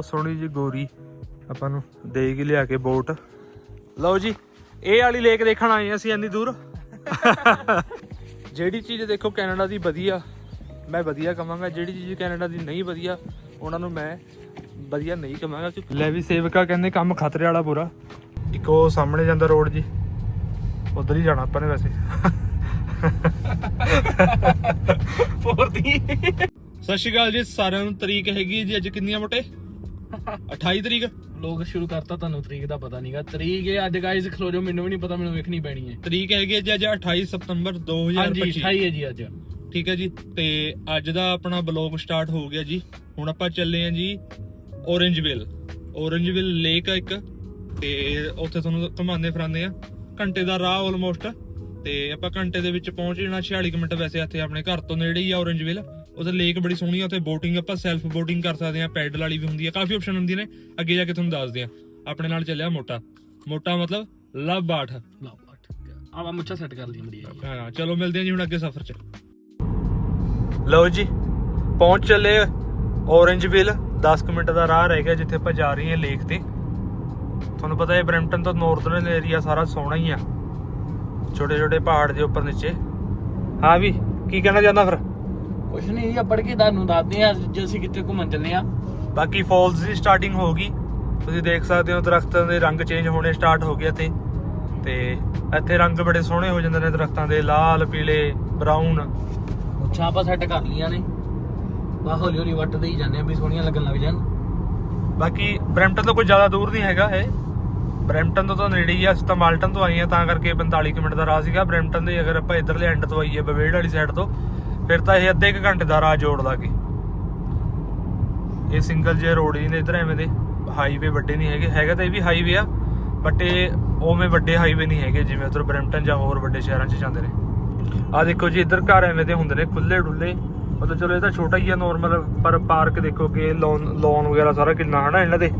ਬਹੁਤ ਸੋਹਣੀ ਜੀ ਗੋਰੀ। ਆਪਾਂ ਨੂੰ ਦੇ ਕੇ ਲਿਆ ਕੇ ਬੋਟ। ਲਓ ਜੀ, ਇਹ ਵਾਲੀ ਲੇਕ ਦੇਖਣ ਆਏ ਅਸੀਂ ਇੰਨੀ ਦੂਰ। ਜਿਹੜੀ ਚੀਜ਼ ਦੇਖੋ ਕੈਨੇਡਾ ਦੀ ਵਧੀਆ, ਮੈਂ ਵਧੀਆ ਕਵਾਂਗਾ। ਜਿਹੜੀ ਚੀਜ਼ ਕੈਨੇਡਾ ਦੀ ਨਹੀਂ ਵਧੀਆ, ਉਹਨਾਂ ਨੂੰ ਮੈਂ ਵਧੀਆ ਨਹੀਂ ਕਵਾਂਗਾ। ਕਿਉਂਕਿ ਲੈ ਵੀ ਸੇਵਕਾ ਕਹਿੰਦੇ ਕੰਮ ਖਤਰੇ ਵਾਲਾ ਪੂਰਾ। ਇੱਕ ਉਹ ਸਾਹਮਣੇ ਜਾਂਦਾ ਰੋਡ ਜੀ। ਉਧਰ ਹੀ ਜਾਣਾ ਆਪਾਂ ਨੇ ਵੈਸੇ। ਫੋਰਦੀ ਸਤਿ ਸ਼੍ਰੀ ਅਕਾਲ ਜੀ, ਸਾਰਿਆਂ ਨੂੰ ਤਰੀਕ ਹੈਗੀ ਜੀ ਅੱਜ ਕਿੰਨੀਆਂ ਮੋਟੇ? 28 ਤਰੀਕ? ਲੋਕ ਸ਼ੁਰੂ ਕਰਤਾ ਤੁਹਾਨੂੰ ਤਰੀਕ ਦਾ ਪਤਾ ਨਹੀਂਗਾ ਤਰੀਕ ਇਹ ਅੱਜ ਗਾਇਜ਼ ਖਲੋ ਜਾਓ ਮੈਨੂੰ ਵੀ ਨਹੀਂ ਪਤਾ ਮੈਨੂੰ ਵੇਖਣੀ ਪੈਣੀ ਹੈ। ਤਰੀਕ ਹੈਗੀ ਹੈ ਜੀ ਅੱਜ 28 ਸਤੰਬਰ ਹਾਂਜੀ 2025 28 ਹੈ ਜੀ ਅੱਜ। ਠੀਕ ਹੈ ਜੀ ਤੇ ਅੱਜ ਦਾ ਆਪਣਾ ਬਲੌਗ ਸਟਾਰਟ ਹੋ ਗਿਆ ਜੀ। ਹੁਣ ਆਪਾਂ ਚੱਲੇ ਆਂ ਜੀ ਔਰੰਜਵਿਲ। ਔਰੰਜਵਿਲ ਲੇਕ ਆ ਇੱਕ ਤੇ ਉੱਥੇ ਤੁਹਾਨੂੰ ਘੁਮਾਉਂਦੇ ਫਿਰਾਉਂਦੇ ਆ ਘੰਟੇ ਦਾ ਰਾਹ ਆਲਮੋਸਟ ਤੇ ਆਪਾਂ ਘੰਟੇ ਦੇ ਵਿੱਚ ਪਹੁੰਚ ਜਾਣਾ 46 ਕੁ ਮਿੰਟ ਵੈਸੇ ਇੱਥੇ ਆਪਣੇ ਘਰ ਤੋਂ ਨੇੜੇ ਹੀ ਆ ਔਰੰਜਵਿਲ। ਉੱਥੇ ਲੇਕ ਬੜੀ ਸੋਹਣੀ ਆ ਉੱਥੇ ਬੋਟਿੰਗ ਆਪਾਂ ਸੈਲਫ ਬੋਟਿੰਗ ਕਰ ਸਕਦੇ ਆ ਪੈਡਲ ਵਾਲੀ ਵੀ ਹੁੰਦੀ ਆ ਕਾਫੀ ਆਪਸ਼ਨ ਹੁੰਦੀਆਂ ਨੇ ਅੱਗੇ ਜਾ ਕੇ ਤੁਹਾਨੂੰ ਦੱਸਦੇ ਆ ਆਪਣੇ ਨਾਲ ਚੱਲਿਆ ਮੋਟਾ। ਮੋਟਾ ਮਤਲਬ ਲਵ ਬਾਠ ਲਓ ਠੀਕ ਹੈ ਆਵਾ ਮੁੱਛਾ ਸੈੱਟ ਕਰ ਲਈ ਮੜੀ ਹਾਂ ਚਲੋ ਮਿਲਦੇ ਹਾਂ ਜੀ ਹੁਣ ਅੱਗੇ ਸਫ਼ਰ 'ਚ। ਲਓ ਜੀ ਪਹੁੰਚ ਚੱਲੇ ਔਰੰਜਵਿਲ 10 ਕੁ ਮਿੰਟ ਦਾ ਰਾਹ ਰਹਿ ਗਿਆ ਜਿੱਥੇ ਆਪਾਂ ਜਾ ਰਹੇ ਹਾਂ ਲੇਕ ਤੇ। ਤੁਹਾਨੂੰ ਪਤਾ ਹੈ ਬ੍ਰੈਂਪਟਨ ਤੋਂ ਨਾਰਥਰਨ ਏਰੀਆ ਸਾਰਾ ਸੋਹਣਾ ਹੀ ਆ। ਛੋਟੇ ਛੋਟੇ ਪਹਾੜ ਦੇ ਉੱਪਰ ਨੀਚੇ। ਹਾਂ ਵੀ ਕੀ ਕਹਿਣਾ ਚਾਹੁੰਦਾ ਫਿਰ? ਕੁਛ ਨਹੀਂ ਜੀ ਪੜ ਕੇ ਤੁਹਾਨੂੰ ਦੱਸਦੇ ਆ ਜੇ ਅਸੀਂ ਕਿੱਥੇ ਘੁੰਮਣ ਚੱਲੇ ਆ ਬਾਕੀ ਫਾਲਸ ਦੀ ਸਟਾਰਟਿੰਗ ਹੋ ਗਈ। ਤੁਸੀਂ ਦੇਖ ਸਕਦੇ ਹੋ ਦਰਖਤਾਂ ਦੇ ਰੰਗ ਚੇਂਜ ਹੋਣੇ ਸਟਾਰਟ ਹੋ ਗਏ ਤੇ ਤੇ ਇੱਥੇ ਰੰਗ ਬੜੇ ਸੋਹਣੇ ਹੋ ਜਾਂਦੇ ਨੇ ਦਰਖਤਾਂ ਦੇ ਲਾਲ ਪੀਲੇ ਬਰਾਊਨ ਮੁੱਛਾਂ ਆਪਾਂ ਸੈੱਟ ਕਰ ਲੀਆਂ ਨੇ। ਬਾ ਹੌਲੀ ਹੌਲੀ ਵੱਟਦੇ ਹੀ ਜਾਂਦੇ ਆ ਵੀ ਸੋਹਣੀਆਂ ਲੱਗਣ ਲੱਗ ਜਾਣ। ਬਾਕੀ ਬ੍ਰੈਂਪਟਨ ਤੋਂ ਕੋਈ ਜ਼ਿਆਦਾ ਦੂਰ ਨਹੀਂ ਹੈਗਾ ਇਹ। ਬ੍ਰੈਂਪਟਨ ਤੋਂ ਤਾਂ ਨੇੜੇ ਹੀ ਆ ਅਸੀਂ ਤਾਂ ਮਾਲਟਨ ਤੋਂ ਆਏ ਆ ਤਾਂ ਕਰਕੇ 45 ਕੁ ਮਿੰਟ ਦਾ ਰਾਹ ਸੀਗਾ। ਬ੍ਰੈਂਪਟਨ ਦੇ ਅਗਰ ਆਪਾਂ ਇਧਰਲੇ ਐਂਡ ਤੋਂ ਆਈਏ ਬਵੇੜ ਵਾਲੀ ਸਾਈਡ ਤੋਂ ਫਿਰ ਤਾਂ ਇਹ ਅੱਧੇ ਕੁ ਘੰਟੇ ਦਾ ਰਾਹ ਜੋੜ ਲਾਗੇ। ਇਹ ਸਿੰਗਲ ਜੇ ਰੋਡ ਹੀ ਨੇ ਇਧਰ, ਐਵੇਂ ਦੇ ਹਾਈਵੇ ਵੱਡੇ ਨਹੀਂ ਹੈਗੇ। ਹੈਗਾ ਤਾਂ ਇਹ ਵੀ ਹਾਈਵੇ ਆ ਬਟ ਇਹ ਉਵੇਂ ਵੱਡੇ ਹਾਈਵੇ ਨਹੀਂ ਹੈਗੇ, ਜਿਵੇਂ ਉਧਰ ਬ੍ਰੈਂਪਟਨ ਜਾਂ ਹੋਰ ਵੱਡੇ ਸ਼ਹਿਰਾਂ 'ਚ ਜਾਂਦੇ ਨੇ। ਆ ਦੇਖੋ ਜੀ, ਇੱਧਰ ਘਰ ਐਵੇਂ ਦੇ ਹੁੰਦੇ ਨੇ ਖੁੱਲੇ ਡੁੱਲੇ ਮਤਲਬ ਚਲੋ ਇਹ ਤਾਂ ਛੋਟਾ ਹੀ ਆ ਨਾਰਮਲ ਪਰ ਪਾਰਕ ਦੇਖੋ ਕਿ ਲੋਨ ਲੋਨ ਵਗੈਰਾ ਸਾਰਾ ਕਿੰਨਾ, ਹਨਾ ਇਹਨਾਂ ਦੇ?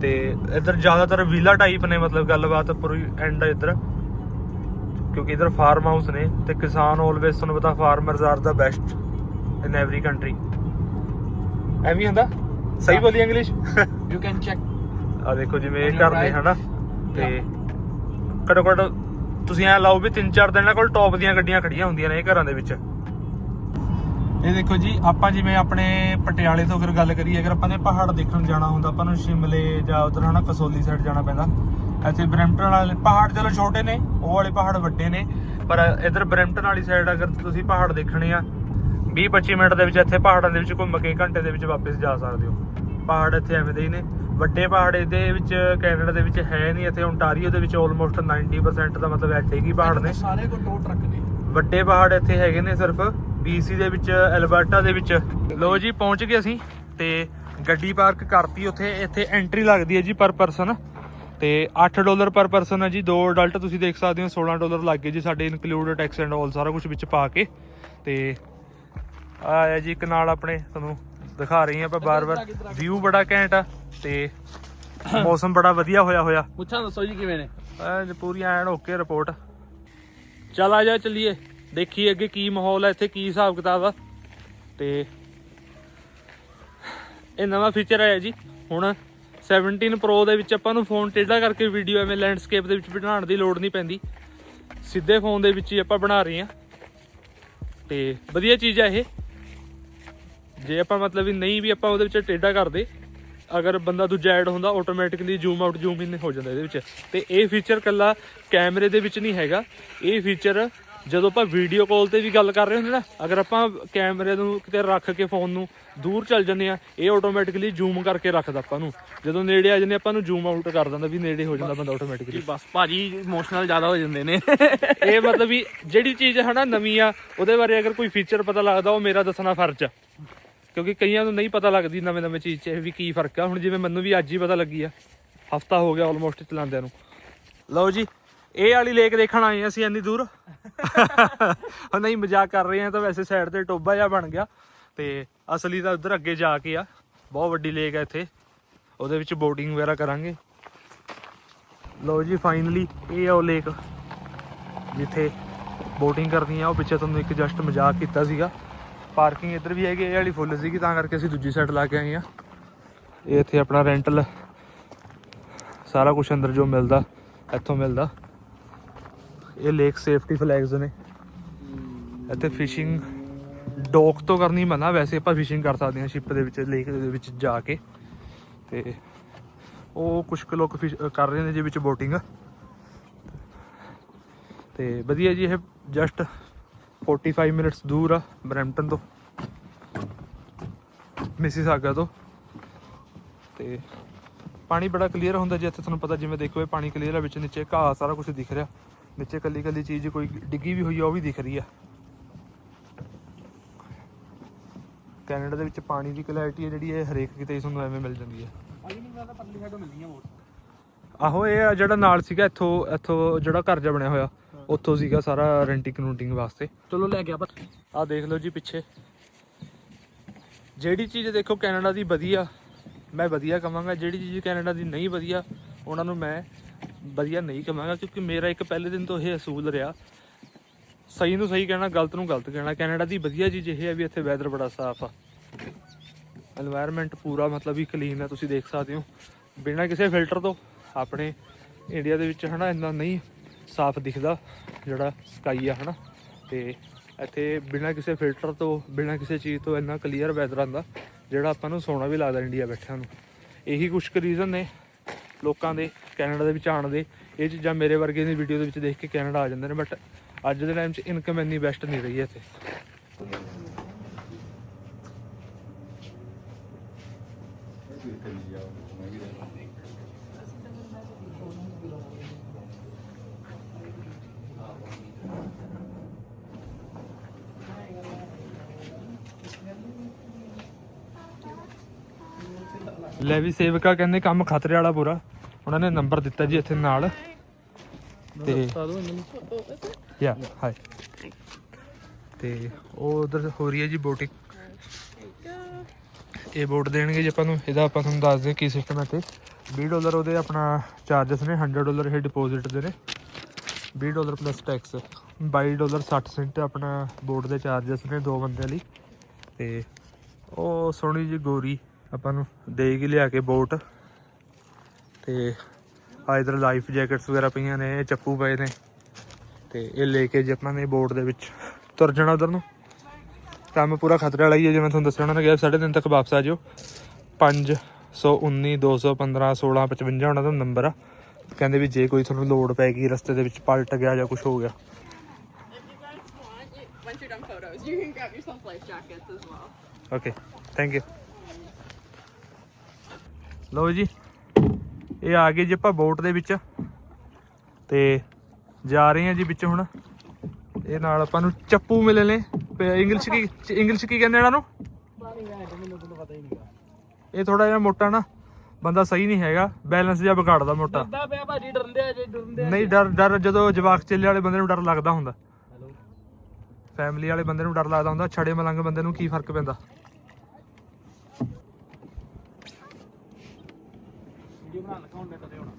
ਤੇ ਇੱਧਰ ਜ਼ਿਆਦਾਤਰ ਵਿਲਾ ਟਾਈਪ ਨੇ ਮਤਲਬ ਗੱਲਬਾਤ, ਪੂਰੀ ਐਂਡ ਇੱਧਰ। ਕਿਉਂਕਿ ਇੱਧਰ ਫਾਰਮ ਹਾਊਸ ਨੇ ਤੇ ਕਿਸਾਨ ਆਲਵੇਸ ਤੁਹਾਨੂੰ ਪਤਾ farmers are the best in every country ਐਵੇਂ ਹੁੰਦਾ? ਸਹੀ ਬੋਲੀ ਇੰਗਲਿਸ਼ ਯੂ ਕੈਨ ਚੈੱਕ ਆ ਦੇਖੋ ਜਿਵੇਂ ਇਹ right. ਹਨਾ? ਤੇ ਘੱਟੋ ਘੱਟ ਤੁਸੀਂ ਐ ਲਾਓ ਵੀ 3-4 ਦਿਨ ਕੋਲ ਟੌਪ ਦੀਆਂ ਗੱਡੀਆਂ ਖੜੀਆਂ ਹੁੰਦੀਆਂ ਨੇ ਇਹ ਘਰਾਂ ਦੇ ਵਿੱਚ। ਇਹ ਦੇਖੋ ਜੀ ਆਪਾਂ ਜਿਵੇਂ ਆਪਣੇ ਪਟਿਆਲੇ ਤੋਂ ਅਗਰ ਗੱਲ ਕਰੀਏ ਅਗਰ ਆਪਾਂ ਨੇ ਪਹਾੜ ਦੇਖਣ ਜਾਣਾ ਹੁੰਦਾ ਆਪਾਂ ਨੂੰ ਸ਼ਿਮਲੇ ਜਾਂ ਉਧਰ ਹਨਾ ਕਸੋਲੀ ਸਾਈਡ ਜਾਣਾ ਪੈਂਦਾ। ਇੱਥੇ ਬ੍ਰੈਂਪਟਨ ਵਾਲੇ ਪਹਾੜ ਚਲੋ ਛੋਟੇ ਨੇ ਉਹ ਵਾਲੇ ਪਹਾੜ ਵੱਡੇ ਨੇ ਪਰ ਇਧਰ ਬ੍ਰੈਂਪਟਨ ਵਾਲੀ ਸਾਈਡ ਅਗਰ ਤੁਸੀਂ ਪਹਾੜ ਦੇਖਣੇ ਆ 20-25 ਮਿੰਟ ਦੇ ਵਿੱਚ ਇੱਥੇ ਪਹਾੜਾਂ ਦੇ ਵਿੱਚ ਘੁੰਮ ਕੇ ਘੰਟੇ ਦੇ ਵਿੱਚ ਵਾਪਸ ਜਾ ਸਕਦੇ ਹੋ। ਪਹਾੜ ਇੱਥੇ ਐਵੇਂ ਦੇ ਹੀ ਨੇ। ਵੱਡੇ ਪਹਾੜ ਇਹਦੇ ਵਿੱਚ ਕੈਨੇਡਾ ਦੇ ਵਿੱਚ ਹੈ ਨਹੀਂ ਇੱਥੇ ਓਨਟਾਰੀਓ ਦੇ ਵਿੱਚ ਆਲਮੋਸਟ 90% ਦਾ ਮਤਲਬ ਐਡੇ ਹੀ ਪਹਾੜ ਨੇ। ਸਾਰੇ ਕੋ ਟੋ ਟਰੱਕ ਨੇ। ਵੱਡੇ ਪਹਾੜ ਇੱਥੇ ਹੈਗੇ ਨੇ ਸਿਰਫ BC ਦੇ ਵਿੱਚ ਐਲਬਰਟਾ ਦੇ ਵਿੱਚ। ਲੋ ਜੀ ਪਹੁੰਚ ਗਏ ਅਸੀਂ ਤੇ ਗੱਡੀ ਪਾਰਕ ਕਰਤੀ ਉੱਥੇ ਇੱਥੇ ਐਂਟਰੀ ਲੱਗਦੀ ਹੈ ਜੀ ਪਰ ਪਰਸਨ ਤੇ 8 ਡਾਲਰ ਪਰ ਪਰਸਨ ਹੈ ਜੀ ਦੋ ਅਡਲਟ ਤੁਸੀਂ ਦੇਖ ਸਕਦੇ ਹੋ 16 ਡਾਲਰ ਲੱਗ ਗਏ ਜੀ ਸਾਡੇ ਇਨਕਲੂਡ ਟੈਕਸ ਐਂਡ ਆਲ ਸਾਰਾ ਕੁਝ ਵਿੱਚ ਪਾ ਕੇ। ਤੇ ਆਇਆ ਜੀ ਇੱਕ ਨਾਲ ਆਪਣੇ ਤੁਹਾਨੂੰ ਦਿਖਾ ਰਹੀ ਹਾਂ ਆਪਾਂ ਬਾਰ-ਬਾਰ। ਵਿਊ ਬੜਾ ਘੈਂਟ ਆ ਤੇ ਮੌਸਮ ਬੜਾ ਵਧੀਆ ਹੋਇਆ ਹੋਇਆ। ਮੁੱਛਾਂ ਦੱਸੋ ਜੀ ਕਿਵੇਂ ਨੇ? ਐਨ ਪੂਰੀ ਐਨ ਓਕੇ ਰਿਪੋਰਟ ਚੱਲ ਆ ਜਾ ਚੱਲੀਏ ਦੇਖੀਏ ਅੱਗੇ ਕੀ ਮਾਹੌਲ ਹੈ ਇੱਥੇ ਕੀ ਹਿਸਾਬ ਕਿਤਾਬ ਆ। ਤੇ ਇਹ ਨਵਾਂ ਫੀਚਰ ਆਇਆ ਜੀ ਹੁਣ 17 Pro ਦੇ ਵਿੱਚ ਆਪਾਂ ਨੂੰ ਫੋਨ ਟੇਢਾ ਕਰਕੇ ਵੀਡੀਓ ਐਵੇਂ ਲੈਂਡਸਕੇਪ ਦੇ ਵਿੱਚ ਬਣਾਉਣ ਦੀ ਲੋੜ ਨਹੀਂ ਪੈਂਦੀ। ਸਿੱਧੇ ਫੋਨ ਦੇ ਵਿੱਚ ਹੀ ਆਪਾਂ ਬਣਾ ਰਹੇ ਹਾਂ। ਤੇ ਵਧੀਆ ਚੀਜ਼ ਆ ਇਹ। ਜੇ ਆਪਾਂ ਮਤਲਬ ਵੀ ਨਹੀਂ ਵੀ ਆਪਾਂ ਉਹਦੇ ਵਿੱਚ ਟੇਢਾ ਕਰਦੇ, ਅਗਰ ਬੰਦਾ ਦੂਜਾ ਐਡ ਹੁੰਦਾ automatically zoom out zoom in ਹੋ ਜਾਂਦਾ ਇਹਦੇ ਵਿੱਚ। ਤੇ ਇਹ ਫੀਚਰ ਕੱਲਾ ਕੈਮਰੇ ਦੇ ਵਿੱਚ ਨਹੀਂ ਹੈਗਾ। ਇਹ ਫੀਚਰ ਜਦੋਂ ਆਪਾਂ ਵੀਡੀਓ ਕਾਲ ਤੇ ਵੀ ਗੱਲ ਕਰ ਰਹੇ ਹੁੰਦੇ ਨਾ ਅਗਰ ਆਪਾਂ ਕੈਮਰੇ ਨੂੰ ਕਿਤੇ ਰੱਖ ਕੇ ਫੋਨ ਨੂੰ ਦੂਰ ਚੱਲ ਜੰਨੇ ਆ ਇਹ ਆਟੋਮੈਟਿਕਲੀ ਜ਼ੂਮ ਕਰਕੇ ਰੱਖਦਾ ਆਪਾਂ ਨੂੰ। ਜਦੋਂ ਨੇੜੇ ਆ ਜਾਂਦੇ ਆਪਾਂ ਨੂੰ ਜ਼ੂਮ ਆਊਟ ਕਰ ਦਿੰਦਾ ਵੀ ਨੇੜੇ ਹੋ ਜਾਂਦਾ ਬੰਦਾ ਆਟੋਮੈਟਿਕਲੀ ਬਸ ਭਾਜੀ ਇਮੋਸ਼ਨਲ ਜ਼ਿਆਦਾ ਹੋ ਜਾਂਦੇ ਨੇ। ਇਹ ਮਤਲਬ ਵੀ ਜਿਹੜੀ ਚੀਜ਼ ਹਨਾ ਨਵੀਂ ਆ ਉਹਦੇ ਬਾਰੇ ਅਗਰ ਕੋਈ ਫੀਚਰ ਪਤਾ ਲੱਗਦਾ ਉਹ ਮੇਰਾ ਦੱਸਣਾ ਫਰਜ਼ ਆ। ਕਿਉਂਕਿ ਕਈਆਂ ਨੂੰ ਨਹੀਂ ਪਤਾ ਲੱਗਦੀ ਨਵੇਂ ਨਵੇਂ ਚੀਜ਼ 'ਚ ਵੀ ਕੀ ਫ਼ਰਕ ਆ। ਹੁਣ ਜਿਵੇਂ ਮੈਨੂੰ ਵੀ ਅੱਜ ਹੀ ਪਤਾ ਲੱਗੀ ਆ ਹਫਤਾ ਹੋ ਗਿਆ ਆਲਮੋਸਟ ਚਲਾਉਂਦਿਆਂ ਨੂੰ। ਲਓ ਜੀ ਇਹ ਵਾਲੀ ਲੇਕ ਦੇਖਣ ਆਏ ਹਾਂ ਅਸੀਂ ਇੰਨੀ ਦੂਰ। ਉਹ ਨਹੀਂ ਮਜ਼ਾਕ ਕਰ ਰਹੇ ਆ ਤਾਂ ਵੈਸੇ ਸਾਈਡ ਤੇ ਟੋਬਾ ਜਿਹਾ ਬਣ ਗਿਆ। ਤੇ ਅਸਲੀ ਤਾਂ ਉਧਰ ਅੱਗੇ ਜਾ ਕੇ ਆ। ਬਹੁਤ ਵੱਡੀ ਲੇਕ ਆ ਇੱਥੇ। ਉਹਦੇ ਵਿੱਚ ਬੋਟਿੰਗ ਵਗੈਰਾ ਕਰਾਂਗੇ। ਲਓ ਜੀ ਫਾਈਨਲੀ ਇਹ ਆ ਉਹ ਲੇਕ ਜਿੱਥੇ ਬੋਟਿੰਗ ਕਰਨੀ ਆ। ਉਹ ਪਿੱਛੇ ਤੁਹਾਨੂੰ ਇੱਕ ਜਸਟ ਮਜ਼ਾਕ ਕੀਤਾ ਸੀਗਾ। ਪਾਰਕਿੰਗ ਇੱਧਰ ਵੀ ਹੈਗੀ ਇਹ ਵਾਲੀ ਫੁੱਲ ਸੀਗੀ, ਤਾਂ ਕਰਕੇ ਅਸੀਂ ਦੂਜੀ ਸਾਈਡ ਲਾ ਕੇ ਆਏ ਆ ਇਹ ਇੱਥੇ ਆਪਣਾ ਰੈਂਟਲ ਸਾਰਾ ਕੁਝ ਅੰਦਰ ਜੋ ਮਿਲਦਾ, ਇੱਥੋਂ ਮਿਲਦਾ। ਇਹ ਲੇਕ ਸੇਫਟੀ ਫਲੈਗਸ ਨੇ। ਇੱਥੇ ਫਿਸ਼ਿੰਗ ਡੋਕ ਤੋਂ ਕਰਨੀ ਮਨਾ ਵੈਸੇ ਆਪਾਂ ਫਿਸ਼ਿੰਗ ਕਰ ਸਕਦੇ ਹਾਂ ਸ਼ਿਪ ਦੇ ਵਿੱਚ ਲੇਕ ਦੇ ਵਿੱਚ ਜਾ ਕੇ। ਤੇ ਉਹ ਕੁਝ ਕੁ ਲੋਕ ਫਿਸ਼ ਕਰ ਰਹੇ ਨੇ ਜੀ ਵਿੱਚ ਬੋਟਿੰਗ ਤੇ ਵਧੀਆ ਜੀ, ਇਹ ਜਸਟ 45 ਮਿੰਟਸ ਦੂਰ ਆ ਬਰੈਂਪਟਨ ਤੋਂ। ਮਿਸੀਸਾਗਾ ਤੋਂ। ਤੇ ਪਾਣੀ ਬੜਾ ਕਲੀਅਰ ਹੁੰਦਾ ਜੀ ਇੱਥੇ ਤੁਹਾਨੂੰ ਪਤਾ, ਜਿਵੇਂ ਦੇਖੋ ਇਹ ਪਾਣੀ ਕਲੀਅਰ ਆ, ਵਿੱਚ ਨੀਚੇ ਘਾਹ ਸਾਰਾ ਕੁਝ ਦਿਖ ਰਿਹਾ। ਨੀਚੇ ਕੱਲੀ ਕੱਲੀ ਚੀਜ਼ ਕੋਈ ਡਿੱਗੀ ਵੀ ਹੋਈ ਆ ਉਹ ਵੀ ਦਿਖ ਰਹੀ ਆ। ਕੈਨੇਡਾ ਦੇ ਵਿੱਚ ਪਾਣੀ ਦੀ ਕੁਆਲਿਟੀ ਹੈ ਜਿਹੜੀ ਇਹ ਹਰੇਕ ਕਿਤੇ ਤੁਹਾਨੂੰ ਐਵੇਂ ਮਿਲ ਜਾਂਦੀ ਹੈ ਨਹੀਂ ਸਾਈਡੋਂ ਮਿਲਦੀਆਂ ਆਹੋ ਇਹ ਆ ਜਿਹੜਾ ਨਾਲ ਸੀਗਾ ਇੱਥੋਂ ਇੱਥੋਂ ਜਿਹੜਾ ਘਰ ਜਿਹਾ ਬਣਿਆ ਹੋਇਆ ਉੱਥੋਂ ਸੀਗਾ ਸਾਰਾ ਰੈਂਟਿੰਗ ਰੂਟਿੰਗ ਵਾਸਤੇ। ਚਲੋ ਲੈ ਗਿਆ ਆਹ ਦੇਖ ਲਓ ਜੀ ਪਿੱਛੇ। ਜਿਹੜੀ ਚੀਜ਼ ਦੇਖੋ ਕੈਨੇਡਾ ਦੀ ਵਧੀਆ ਮੈਂ ਵਧੀਆ ਕਵਾਂਗਾ। ਜਿਹੜੀ ਚੀਜ਼ ਕੈਨੇਡਾ ਦੀ ਨਹੀਂ ਵਧੀਆ ਉਹਨਾਂ ਨੂੰ ਮੈਂ ਵਧੀਆ ਨਹੀਂ ਕਵਾਂਗਾ ਕਿਉਂਕਿ ਮੇਰਾ ਇੱਕ ਪਹਿਲੇ ਦਿਨ ਤੋਂ ਇਹ ਅਸੂਲ ਰਿਹਾ। ਸਹੀ ਨੂੰ ਸਹੀ ਕਹਿਣਾ, ਗਲਤ ਨੂੰ ਗਲਤ ਕਹਿਣਾ। ਕੈਨੇਡਾ ਦੀ ਵਧੀਆ ਚੀਜ਼ ਇਹ ਹੈ ਵੀ ਇੱਥੇ ਵੈਦਰ ਬੜਾ ਸਾਫ਼ ਆ। এনवायरमेंट ਪੂਰਾ ਮਤਲਬ ਵੀ ਕਲੀਨ ਹੈ ਤੁਸੀਂ ਦੇਖ ਸਕਦੇ ਹੋ। ਬਿਨਾਂ ਕਿਸੇ ਫਿਲਟਰ ਤੋਂ ਆਪਣੇ ਇੰਡੀਆ ਦੇ ਵਿੱਚ ਹਨਾ ਇੰਨਾ ਨਹੀਂ ਸਾਫ਼ ਦਿਖਦਾ, ਜਿਹੜਾ ਸਕਾਈ ਆ ਹਨਾ। ਤੇ ਇੱਥੇ ਬਿਨਾਂ ਕਿਸੇ ਫਿਲਟਰ ਤੋਂ, ਬਿਨਾਂ ਕਿਸੇ ਚੀਜ਼ ਤੋਂ ਇੰਨਾ ਕਲੀਅਰ ਵੈਦਰ ਆਂਦਾ ਜਿਹੜਾ ਆਪਾਂ ਨੂੰ ਸੋਹਣਾ ਵੀ ਲੱਗਦਾ ਇੰਡੀਆ ਬੈਠਿਆਂ ਨੂੰ। ਇਹੀ ਕੁਝ ਕੁ ਰੀਜ਼ਨ ਨੇ। ਲੋਕਾਂ ਦੇ, ਕੈਨੇਡਾ ਦੇ ਵਿੱਚ ਆਉਣ ਦੇ, ਇਹ ਚੀਜ਼ਾਂ ਮੇਰੇ ਵਰਗੇ ਦੀ ਵੀਡੀਓ ਦੇ ਵਿੱਚ ਦੇਖ ਕੇ ਕੈਨੇਡਾ ਆ ਜਾਂਦੇ ਨੇ ਬਟ ਅੱਜ ਦੇ ਟਾਈਮ 'ਚ ਇਨਕਮ ਇੰਨੀ ਬੈਸਟ ਨਹੀਂ ਰਹੀ ਇੱਥੇ। ਲੈ ਵੀ ਸੇਵਕਾ ਕਹਿੰਦੇ ਕੰਮ ਖਤਰੇ ਵਾਲਾ ਪੂਰਾ। ਉਹਨਾਂ ਨੇ ਨੰਬਰ ਦਿੱਤਾ ਜੀ ਇੱਥੇ ਨਾਲ। ਤੇ ਯਾ ਹਾਈ ਤੇ ਉਹ ਉਧਰ ਹੋ ਰਹੀ ਹੈ ਜੀ ਬੋਟਿੰਗ। ਇਹ ਬੋਟ ਦੇਣਗੇ ਜੀ ਆਪਾਂ ਨੂੰ ਇਹਦਾ ਆਪਾਂ ਤੁਹਾਨੂੰ ਦੱਸ ਦੇ ਕੀ ਸਿਸਟਮ ਹੈ ਤੇ 20 ਡਾਲਰ ਉਹਦੇ ਆਪਣਾ ਚਾਰजेस ਨੇ 100 ਡਾਲਰ ਇਹ ਡਿਪੋਜ਼ਿਟ ਦੇ ਨੇ। 20 dollar plus tax 22 dollar 60 cent ਆਪਣਾ ਬੋਟ ਦੇ ਚਾਰजेस ਨੇ ਦੋ ਬੰਦਿਆਂ ਲਈ। ਤੇ ਉਹ ਸੋਹਣੀ ਜੀ ਗੋਰੀ ਆਪਾਂ ਨੂੰ ਦੇਗੀ ਲਿਆ ਕੇ ਬੋਟ। ਤੇ ਆ ਇਧਰ ਲਾਈਫ ਜੈਕਟਸ ਵਗੈਰਾ ਪਈਆਂ ਨੇ, ਇਹ ਚੱਪੂ ਪਏ ਨੇ। ਤੇ ਇਹ ਲੈ ਕੇ ਜੇ ਆਪਾਂ ਨੇ ਬੋਟ ਦੇ ਵਿੱਚ। ਤੁਰ ਜਾਣਾ ਉਧਰ ਨੂੰ। ਕੰਮ ਪੂਰਾ ਖਤਰੇ ਵਾਲਾ ਹੀ ਹੈ ਜਿਵੇਂ ਤੁਹਾਨੂੰ ਦੱਸਿਆ ਉਹਨਾਂ ਨੇ ਕਿਹਾ, ਸਾਢੇ ਤਿੰਨ ਤੱਕ ਵਾਪਸ ਆ ਜਿਓ। 519 215 16 55 ਉਹਨਾਂ ਦਾ ਨੰਬਰ ਆ। ਕਹਿੰਦੇ ਵੀ ਜੇ ਕੋਈ ਤੁਹਾਨੂੰ ਲੋਡ ਪੈ ਗਈ, ਰਸਤੇ ਦੇ ਵਿੱਚ ਪਲਟ ਗਿਆ ਜਾਂ ਕੁਝ ਹੋ ਗਿਆ। ਓਕੇ ਥੈਂਕ ਯੂ ਲਓ ਜੀ। ਇਹ ਆ ਗਏ ਜੀ ਆਪਾਂ ਬੋਟ ਦੇ ਵਿੱਚ। ਤੇ ਜਾ ਰਹੇ ਹਾਂ ਜੀ ਵਿੱਚ ਹੁਣ। ਇਹ ਨਾਲ ਆਪਾਂ ਨੂੰ ਚੱਪੂ ਮਿਲੇ ਨੇ। ਇੰਗਲਿਸ਼ ਕੀ ਇੰਗਲਿਸ਼ ਕੀ ਕਹਿੰਦੇ ਇਹਨਾਂ ਨੂੰ? ਇਹ ਥੋੜਾ ਜਿਹਾ ਮੋਟਾ ਨਾ ਬੰਦਾ ਸਹੀ ਨਹੀਂ ਹੈਗਾ। ਬੈਲੈਂਸ ਜਿਹਾ ਵਿਗਾੜਦਾ ਮੋਟਾ। ਡਰਦਾ ਪਿਆ ਭਾਜੀ ਡਰਦੇ ਆ ਜੇ ਡਰਦੇ ਆ ਨਹੀਂ ਡਰ ਡਰ ਜਦੋਂ ਜਵਾਕ ਚੇਲੇ ਵਾਲੇ ਬੰਦੇ ਨੂੰ ਡਰ ਲੱਗਦਾ ਹੁੰਦਾ। ਫੈਮਿਲੀ ਵਾਲੇ ਬੰਦੇ ਨੂੰ ਡਰ ਲੱਗਦਾ ਹੁੰਦਾ। ਛੜੇ ਮਲੰਗ ਬੰਦੇ ਨੂੰ ਕੀ ਫ਼ਰਕ ਪੈਂਦਾ? ਬਣਾ ਲਗਾ ਹੁਣ ਕਦੇ ਹੋਣਾ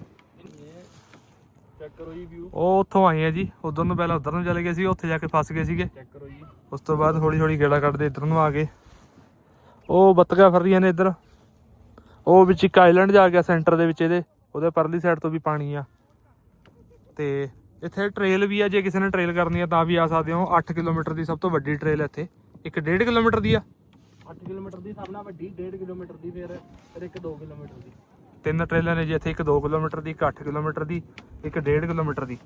ਚੈੱਕ ਕਰੋ ਜੀ ਵਿਊ ਉਹ ਉੱਥੋਂ ਆਏ ਆ ਜੀ ਉਧਰ ਨੂੰ ਪਹਿਲਾਂ ਉਧਰ ਨੂੰ ਚਲੇ ਗਏ ਸੀ ਉੱਥੇ ਜਾ ਕੇ ਫਸ ਗਏ ਸੀਗੇ। ਚੈੱਕ ਕਰੋ ਜੀ। ਉਸ ਤੋਂ ਬਾਅਦ ਹੌਲੀ ਹੌਲੀ ਗੇੜਾ ਕੱਢਦੇ ਇੱਧਰ ਨੂੰ ਆ ਗਏ ਉਹ ਬੱਤਗਾ ਫਿਰ ਰਹੀਆਂ ਨੇ ਇੱਧਰ। ਉਹ ਵਿੱਚ ਇੱਕ ਆਈਲੈਂਡ ਜਾ ਗਿਆ ਸੈਂਟਰ ਦੇ ਵਿੱਚ ਇਹਦੇ ਉਹਦੇ ਪਰਲੀ ਸਾਈਡ ਤੋਂ ਵੀ ਪਾਣੀ ਆ। ਤੇ ਇੱਥੇ ਟ੍ਰੇਲ ਵੀ ਆ ਜੇ ਕਿਸੇ ਨੇ ਟ੍ਰੇਲ ਕਰਨੀ ਆ ਤਾਂ ਵੀ ਆ ਸਕਦੇ ਹੋ। 8 ਕਿਲੋਮੀਟਰ ਦੀ ਸਭ ਤੋਂ ਵੱਡੀ ਟ੍ਰੇਲ ਇੱਥੇ। ਇੱਕ 1.5 ਕਿਲੋਮੀਟਰ ਦੀ ਆ। 8 ਕਿਲੋਮੀਟਰ ਦੀ ਸਭ ਨਾਲ ਵੱਡੀ 1.5 ਕਿਲੋਮੀਟਰ ਦੀ ਫਿਰ ਫਿਰ ਇੱਕ 2 ਕਿਲੋਮੀਟਰ ਦੀ। ਤਿੰਨ ਟ੍ਰੇਲਾਂ ਨੇ ਜੀ ਇੱਥੇ, ਇੱਕ 2 ਕਿਲੋਮੀਟਰ ਦੀ, ਇੱਕ 8 ਕਿਲੋਮੀਟਰ ਦੀ, ਇੱਕ 1.5 ਕਿਲੋਮੀਟਰ ਦੀ।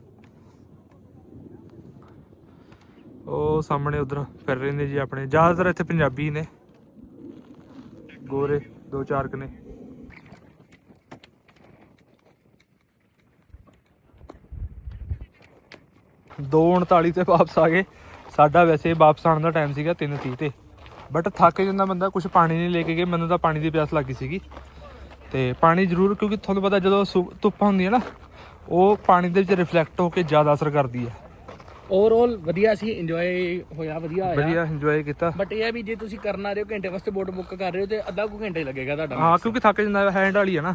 ਉਹ ਸਾਹਮਣੇ ਉਧਰ ਫਿਰ ਰਹੇ ਨੇ ਜੀ ਆਪਣੇ। ਜ਼ਿਆਦਾਤਰ ਇੱਥੇ ਪੰਜਾਬੀ ਨੇ। ਗੋਰੇ, ਦੋ ਚਾਰ ਕੁ ਦੋ 39 ਤੇ ਵਾਪਸ ਆ ਗਏ। ਸਾਡਾ ਵੈਸੇ ਵਾਪਸ ਆਉਣ ਦਾ ਟਾਈਮ ਸੀਗਾ 3:30 ਤੇ। ਬਟ ਥੱਕ ਜਾਂਦਾ ਬੰਦਾ ਕੁਝ ਪਾਣੀ ਨਹੀਂ ਲੈ ਕੇ ਗਏ, ਮੈਨੂੰ ਤਾਂ ਪਾਣੀ ਦੀ ਪਿਆਸ ਲੱਗੀ ਸੀਗੀ। ਤੇ ਪਾਣੀ ਜ਼ਰੂਰ ਕਿਉਂਕਿ ਤੁਹਾਨੂੰ ਪਤਾ ਜਦੋਂ ਧੁੱਪ ਹੁੰਦੀ ਹੈ ਨਾ ਉਹ ਪਾਣੀ ਦੇ ਵਿੱਚ ਰਿਫਲੈਕਟ ਹੋ ਕੇ ਜ਼ਿਆਦਾ ਅਸਰ ਕਰਦੀ ਹੈ। ਓਵਰਆਲ ਵਧੀਆ ਸੀ ਇੰਜੋਏ ਹੋਇਆ ਵਧੀਆ ਹੋਇਆ ਵਧੀਆ ਇੰਜੋਏ ਕੀਤਾ। ਬਟ ਇਹ ਹੈ ਵੀ ਜੇ ਤੁਸੀਂ ਕਰਨ ਆ ਰਹੇ ਹੋ ਘੰਟੇ ਵਾਸਤੇ ਬੋਟ ਬੁੱਕ ਕਰ ਰਹੇ ਹੋ ਤੇ ਅੱਧਾ ਕੁ ਘੰਟਾ ਹੀ ਲੱਗੇਗਾ ਤੁਹਾਡਾ। ਹਾਂ ਕਿਉਂਕਿ ਥੱਕ ਜਾਂਦਾ ਹੈਂਡ ਵਾਲੀ ਹੈ ਨਾ।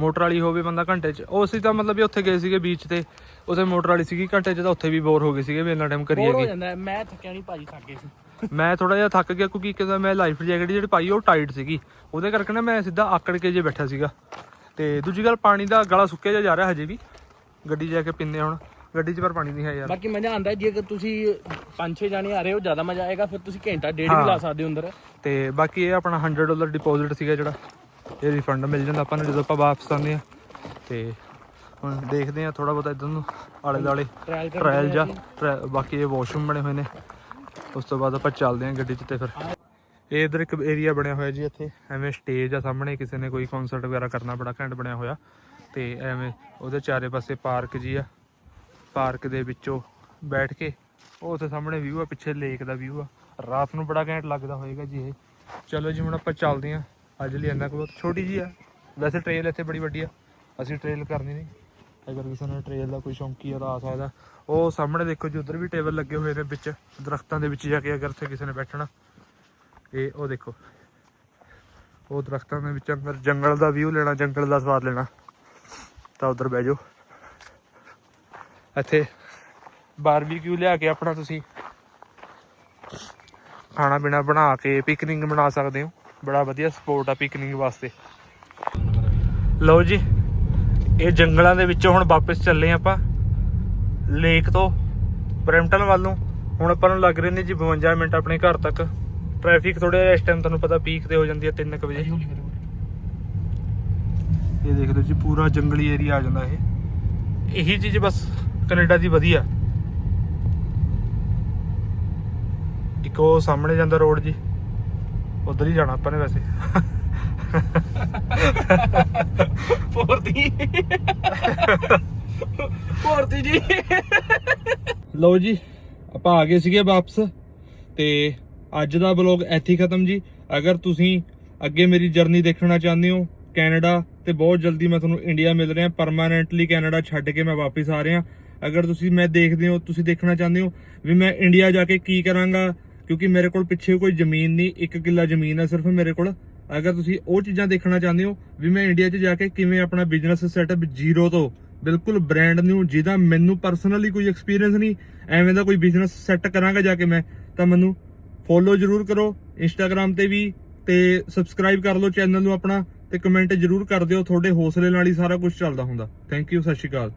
ਮੋਟਰ ਵਾਲੀ ਹੋਵੇ ਬੰਦਾ ਘੰਟੇ 'ਚ। ਉਹ ਅਸੀਂ ਤਾਂ ਮਤਲਬ ਵੀ ਉੱਥੇ ਗਏ ਸੀਗੇ ਬੀਚ ਤੇ। ਉੱਥੇ ਮੋਟਰ ਵਾਲੀ ਸੀਗੀ ਘੰਟੇ 'ਚ ਤਾਂ ਉੱਥੇ ਵੀ ਬੋਰ ਹੋ ਗਏ ਸੀਗੇ ਵੀ ਇੰਨਾ ਟਾਈਮ ਕਰੀਏ ਹੋ ਜਾਂਦਾ। ਮੈਂ ਥੱਕਿਆ ਨਹੀਂ ਭਾਜੀ ਥੱਕ ਗਏ ਸੀ। ਮੈਂ ਥੋੜਾ ਜਿਹਾ ਥੱਕ ਗਿਆ ਕਿਉਂਕਿ ਇੱਕ ਤਾਂ ਮੈਂ ਲਾਈਫ ਜੈਕਟ ਜਿਹੜੀ ਪਾਈ ਉਹ ਟਾਈਟ ਸੀਗੀ। ਉਹਦੇ ਕਰਕੇ ਨਾ ਮੈਂ ਸਿੱਧਾ ਆਕੜ ਕੇ ਜੇ ਬੈਠਾ ਸੀਗਾ। ਤੇ ਦੂਜੀ ਗੱਲ ਪਾਣੀ ਦਾ ਗਲਾ ਸੁੱਕਿਆ ਜਾ ਰਿਹਾ ਹਜੇ ਵੀ। ਗੱਡੀ ਜਾ ਕੇ ਪੀਂਦੇ ਹੁਣ। ਗੱਡੀ 'ਚ ਪਰ ਪਾਣੀ ਨਹੀਂ ਹੈ ਯਾਰ। ਬਾਕੀ ਮਜ਼ਾ ਆਂਦਾ ਜੇ ਤੁਸੀਂ ਪੰਜ ਛੇ ਜਾਣੇ ਆ ਰਹੇ ਹੋ ਜ਼ਿਆਦਾ ਮਜ਼ਾ ਆਏਗਾ ਫਿਰ ਤੁਸੀਂ ਘੰਟਾ ਡੇਢ। ਵੀ ਲਾ ਸਕਦੇ ਹੋ ਅੰਦਰ। ਤੇ ਬਾਕੀ ਇਹ ਆਪਣਾ 100 ਡਾਲਰ ਡਿਪੋਜ਼ਿਟ ਸੀਗਾ ਜਿਹੜਾ। ਇਹ ਰਿਫੰਡ ਮਿਲ ਜਾਂਦਾ ਆਪਾਂ ਨੂੰ ਜਦੋਂ ਆਪਾਂ ਵਾਪਸ ਆਉਂਦੇ ਆ ਤੇ ਹੁਣ ਦੇਖਦੇ ਆ ਥੋੜਾ ਬਹੁਤਾ ਇਧਰ ਨੂੰ ਆਲੇ ਦਾਲੇ ਟ੍ਰਾਇਲ ਜਾਂ। ਬਾਕੀ ਇਹ ਵਾਸ਼ਰੂਮ ਬਣੇ ਹੋਏ ਨੇ। ਉਸ ਤੋਂ ਬਾਅਦ ਆਪਾਂ ਚੱਲਦੇ ਆਂ ਗੱਡੀ 'ਚ ਤੇ ਫਿਰ। ਇਹ ਇਧਰ ਇੱਕ ਏਰੀਆ ਬਣਿਆ ਹੋਇਆ ਜੀ ਇੱਥੇ। ਐਵੇਂ ਸਟੇਜ ਆ ਸਾਹਮਣੇ, ਕਿਸੇ ਨੇ ਕੋਈ ਕਨਸਰਟ ਵਗੈਰਾ ਕਰਨਾ ਬੜਾ ਘੈਂਟ ਬਣਿਆ ਹੋਇਆ। ਤੇ ਐਵੇਂ ਉਹਦੇ ਚਾਰੇ ਪਾਸੇ ਪਾਰਕ ਜੀ ਆ। ਪਾਰਕ ਦੇ ਵਿੱਚੋਂ ਬੈਠ ਕੇ ਉਹ ਉੱਥੇ ਸਾਹਮਣੇ ਵਿਊ ਆ, ਪਿੱਛੇ ਲੇਕ ਦਾ ਵਿਊ ਆ। ਰਾਤ ਨੂੰ ਬੜਾ ਘੈਂਟ ਲੱਗਦਾ ਹੋਏਗਾ ਜੀ ਇਹ। ਚਲੋ ਜੀ, ਹੁਣ ਆਪਾਂ ਚੱਲਦੇ ਆਂ ਅੱਜ ਲਈ ਇੰਨਾ ਕੁ ਛੋਟੀ ਜੀ ਆ। ਵੈਸੇ ਟ੍ਰੇਲ ਇੱਥੇ ਬੜੀ ਵੱਡੀ ਆ। ਅਸੀਂ ਟ੍ਰੇਲ ਕਰਨੀ ਨਹੀਂ। ਅਗਰ ਕਿਸੇ ਨੇ ਟ੍ਰੇਲ ਦਾ ਕੋਈ ਸ਼ੌਂਕੀ ਆ ਤਾਂ ਆ ਸਕਦਾ। ਉਹ ਸਾਹਮਣੇ ਦੇਖੋ ਜੀ, ਉਧਰ ਵੀ ਟੇਬਲ ਲੱਗੇ ਹੋਏ ਨੇ ਵਿੱਚ, ਦਰਖਤਾਂ ਦੇ ਵਿੱਚ ਜਾ ਕੇ ਅਗਰ ਉੱਥੇ ਕਿਸੇ ਨੇ ਬੈਠਣਾ। ਇਹ ਉਹ ਦੇਖੋ, ਉਹ ਦਰਖਤਾਂ ਦੇ ਵਿੱਚ ਅੰਦਰ ਜੰਗਲ ਦਾ ਵਿਊ ਲੈਣਾ, ਜੰਗਲ ਦਾ ਸਵਾਦ ਲੈਣਾ। ਤਾਂ ਉਧਰ ਬਹਿ ਜਾਓ। ਇੱਥੇ ਬਾਰਬੀਕਿਊ ਲਿਆ ਕੇ ਆਪਣਾ ਤੁਸੀਂ। ਖਾਣਾ ਪੀਣਾ ਬਣਾ ਕੇ ਪਿਕਨਿਕ ਬਣਾ ਸਕਦੇ ਹੋ। ਬੜਾ ਵਧੀਆ ਸਪੋਰਟ ਆ ਪਿਕਨਿਕ ਵਾਸਤੇ। ਲਓ ਜੀ ਇਹ ਜੰਗਲਾਂ ਦੇ ਵਿੱਚੋਂ ਹੁਣ ਵਾਪਸ ਚੱਲੇ ਆਪਾਂ। ਲੇਕ ਤੋਂ ਬਰੈਂਪਟਨ ਵੱਲ ਨੂੰ। ਹੁਣ ਆਪਾਂ ਨੂੰ ਲੱਗ ਰਹੇ ਨੇ ਜੀ 52 ਮਿੰਟ ਆਪਣੇ ਘਰ ਤੱਕ। ਟ੍ਰੈਫਿਕ ਥੋੜਾ ਜਿਹਾ ਇਸ ਟਾਈਮ ਤੁਹਾਨੂੰ ਪਤਾ ਪੀਕ ਤੇ ਹੋ ਜਾਂਦੀ ਹੈ 3 ਵਜੇ। ਇਹ ਦੇਖ ਲਓ ਜੀ ਪੂਰਾ ਜੰਗਲੀ ਏਰੀਆ ਆ ਜਾਂਦਾ ਇਹ। ਇਹੀ ਚੀਜ਼ ਬਸ ਕੈਨੇਡਾ ਦੀ ਵਧੀਆ। ਇੱਕ ਉਹ ਸਾਹਮਣੇ ਜਾਂਦਾ ਰੋਡ ਜੀ। ਉਧਰ ਹੀ ਜਾਣਾ ਆਪਾਂ ਨੇ ਵੈਸੇ। ਪੋਰਤੀ। ਪੋਰਤੀ ਜੀ। ਲਓ ਜੀ, ਆਪਾਂ ਆ ਗਏ ਸੀਗੇ ਵਾਪਸ ਤੇ ਅੱਜ ਦਾ ਵਲੌਗ ਇੱਥੇ ਖਤਮ ਜੀ। ਅਗਰ ਤੁਸੀਂ ਅੱਗੇ ਮੇਰੀ ਜਰਨੀ ਦੇਖਣਾ ਚਾਹੁੰਦੇ ਹੋ, ਕੈਨੇਡਾ ਤੇ ਬਹੁਤ ਜਲਦੀ ਮੈਂ ਤੁਹਾਨੂੰ ਇੰਡੀਆ ਮਿਲ ਰਿਹਾ ਪਰਮਾਨੈਂਟਲੀ ਕੈਨੇਡਾ ਛੱਡ ਕੇ ਮੈਂ ਵਾਪਸ ਆ ਰਿਹਾ। ਅਗਰ ਤੁਸੀਂ ਮੈਂ ਦੇਖਦੇ ਹੋ, ਤੁਸੀਂ ਦੇਖਣਾ ਚਾਹੁੰਦੇ ਹੋ ਵੀ ਮੈਂ ਇੰਡੀਆ ਜਾ ਕੇ ਕੀ ਕਰਾਂਗਾ, ਕਿਉਂਕਿ ਮੇਰੇ ਕੋਲ ਪਿੱਛੇ ਕੋਈ ਜ਼ਮੀਨ ਨਹੀਂ, ਇੱਕ ਕਿੱਲਾ ਜ਼ਮੀਨ ਹੈ ਸਿਰਫ ਮੇਰੇ ਕੋਲ। ਅਗਰ ਤੁਸੀਂ ਉਹ ਚੀਜ਼ਾਂ ਦੇਖਣਾ ਚਾਹੁੰਦੇ ਹੋ ਵੀ ਮੈਂ ਇੰਡੀਆ 'ਚ ਜਾ ਕੇ ਕਿਵੇਂ ਆਪਣਾ ਬਿਜ਼ਨਸ ਸੈਟਅਪ ਜ਼ੀਰੋ ਤੋਂ ਬਿਲਕੁਲ ਬ੍ਰਾਂਡ ਨਿਊ ਜਿਹਦਾ ਮੈਨੂੰ ਪਰਸਨਲੀ ਕੋਈ ਐਕਸਪੀਰੀਅੰਸ ਨਹੀਂ, ਐਵੇਂ ਦਾ ਕੋਈ ਬਿਜ਼ਨਸ ਸੈੱਟ ਕਰਾਂਗਾ ਜਾ ਕੇ ਮੈਂ, ਤਾਂ ਮੈਨੂੰ ਫੋਲੋ ਜਰੂਰ ਕਰੋ ਇੰਸਟਾਗ੍ਰam ਤੇ ਵੀ ਤੇ ਸਬਸਕ੍ਰਾਈਬ ਕਰ ਲਓ ਚੈਨਲ ਨੂੰ ਆਪਣਾ ਤੇ ਕਮੈਂਟ ਜਰੂਰ ਕਰ ਦਿਓ, ਤੁਹਾਡੇ ਹੌਸਲੇ ਨਾਲ ਹੀ ਸਾਰਾ ਕੁਝ ਚੱਲਦਾ ਹੁੰਦਾ। ਥੈਂਕ ਯੂ ਸਤਿ ਸ਼੍ਰੀ ਅਕਾਲ।